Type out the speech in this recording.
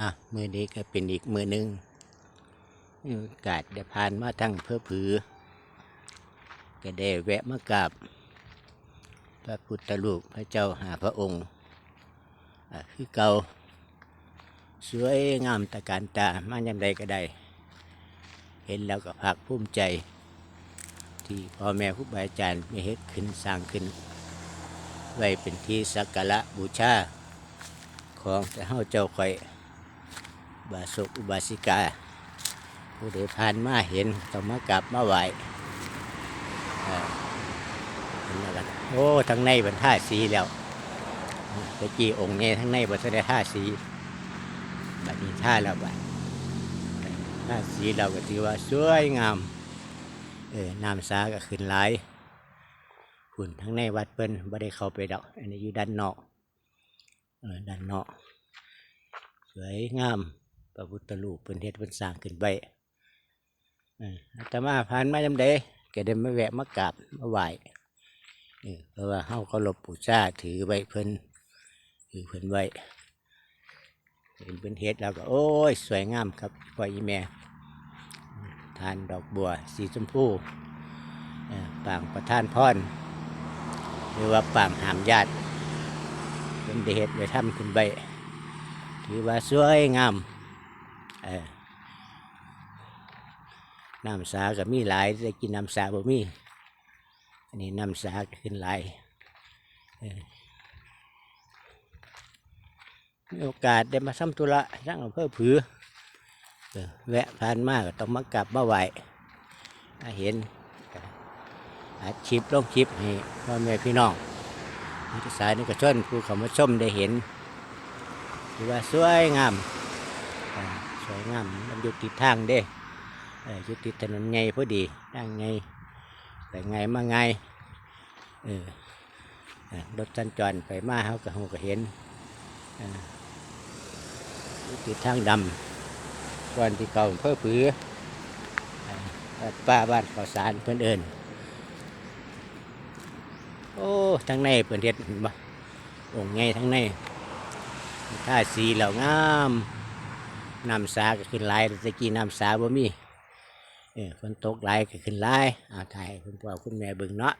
อะมือนี้ก็เป็นอีกมือหนึ่งมีโอกาสได้ผ่านมาทั้งเพื่อผือ ก็ได้แวะมากราบพระพุทธรูปพระเจ้าหาพระองค์อะคือเก่าสวยงามตะการตา มาย่ำใดก็ได้ เห็นแล้วก็ภาคภูมิใจ ที่พ่อแม่ครูบาอาจารย์ม่เฮ็ดขึ้นสร้างขึ้น ไว้เป็นที่สักการะบูชาของแต่เฮาเจ้าคอย บาสุกอุบาสิกา ผู้ใดผ่านมาเห็นต้องมากราบมาไหวเห็นแล้วกันโอ้ทั้งในเป็นท่าสีแล้วตะกี้องค์เนี้ทั้งในบนแสดท่าสีบัดนี้ท่าแล้วบัดท่าสีเราก็ถือว่าสวยงามเออน้ำสาก็ขึ้นหลายฝุ่นทั้งในวัดเปิ้นบ่ได้เข้าไปดอก อันนี้อยู่ด้านนอกเออด้านนอกสวยงาม พระพุทธรูปเป็นเฮ็ดเป็นสร้างขึ้นไว้เอออาตมาผ่านมาจำเดก็ได้มาแวะมากราบมาไหว้เพราะว่าเฮาเคารพบูชาถือไว้เพิ่นถือเพิ่นไว้เห็นเพิ่นเฮ็ดแล้วก็โอ้ยสวยงามครับพ่ออีแม่ทานดอกบัว สีชมพูปางประทานพรหรือว่าปางหามญาติเป็นได้เฮ็ดได้ทำขึ้นไปถือว่าสวยงาม น้ำสาก็มีหลายได้กินน้ำสาบ่มีอันนี้น้ำสาขึ้นหลายมีโอกาสได้มาทำธุระทั้งอำเภอผือแวะผ่านมากต้องมากลับมาไหวเห็นอัดคลิปลงคลิปให้พ่อแม่พี่น้องนิตสายนี่ก็ชนผู้เขามาชมได้เห็นถือว่าสวยงามอ วยงาม มันอยู่ติดทางเด้เอออยู่ติดถนนไงพอดีทางไงไปไงมาไงเออรถสัญจรไปมาเขาก็หูก็เห็นอยู่ติดทางดำก่อนที่เก่าเพื่อผือเอ่อวัดป้าบ้านข้าวสารเพื่อนเอิญโอ้ทั้งในเปิดเฮ็ดเห็นบ่องไงทั้งในท่าสีเหล่างาม น้ำสาก็ขึ้นหลายตะกี้น้ำสาบ่มีเออฝนตกหลายก็ขึ้นหลายเอาถ่ายคุณพ่อคุณแม่เบิ่งเนาะ